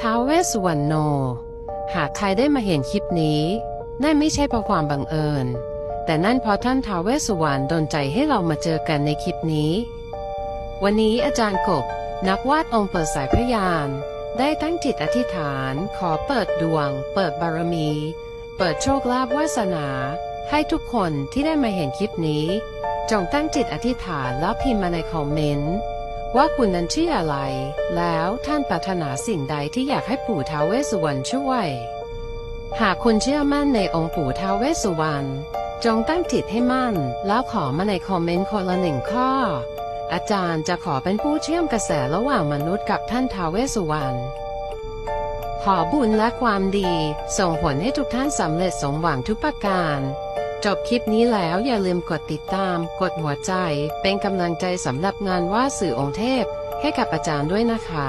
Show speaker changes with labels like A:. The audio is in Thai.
A: ท้าวเวสสุวรรณโน หากใครได้มาเห็นคลิปนี้ นั่นไม่ใช่เพราะความบังเอิญ แต่นั่นเพราะท่านท้าวเวสสุวรรณดลใจให้เรามาเจอกันในคลิปนี้ วันนี้อาจารย์กบ นักวาดองค์เปิดสายพยาน ได้ตั้งจิตอธิษฐาน ขอเปิดดวง เปิดบารมี เปิดโชคลาภวาสนา ให้ทุกคนที่ได้มาเห็นคลิปนี้ จงตั้งจิตอธิษฐานแล้วพิมพ์มาในคอมเมนต์ ว่าคุณนั้นชื่ออะไร แล้วท่านปรารถนาสิ่งใดที่อยากให้ปู่ท้าวเวสสุวรรณช่วย หากคุณเชื่อมั่นในองค์ปู่ท้าวเวสสุวรรณจงตั้งจิตให้มั่น แล้วขอมาในคอมเมนต์คนละหนึ่งข้อ อาจารย์จะขอเป็นผู้เชื่อมกระแสระหว่างมนุษย์กับท่านท้าวเวสสุวรรณขอบุญและความดี ส่งผลให้ทุกท่านสำเร็จสมหวังทุกประการ จบคลิปนี้แล้วอย่าลืมกดติดตาม กดหัวใจ เป็นกำลังใจสำหรับงานว่าสื่อองค์เทพ ให้กับอาจารย์ด้วยนะคะ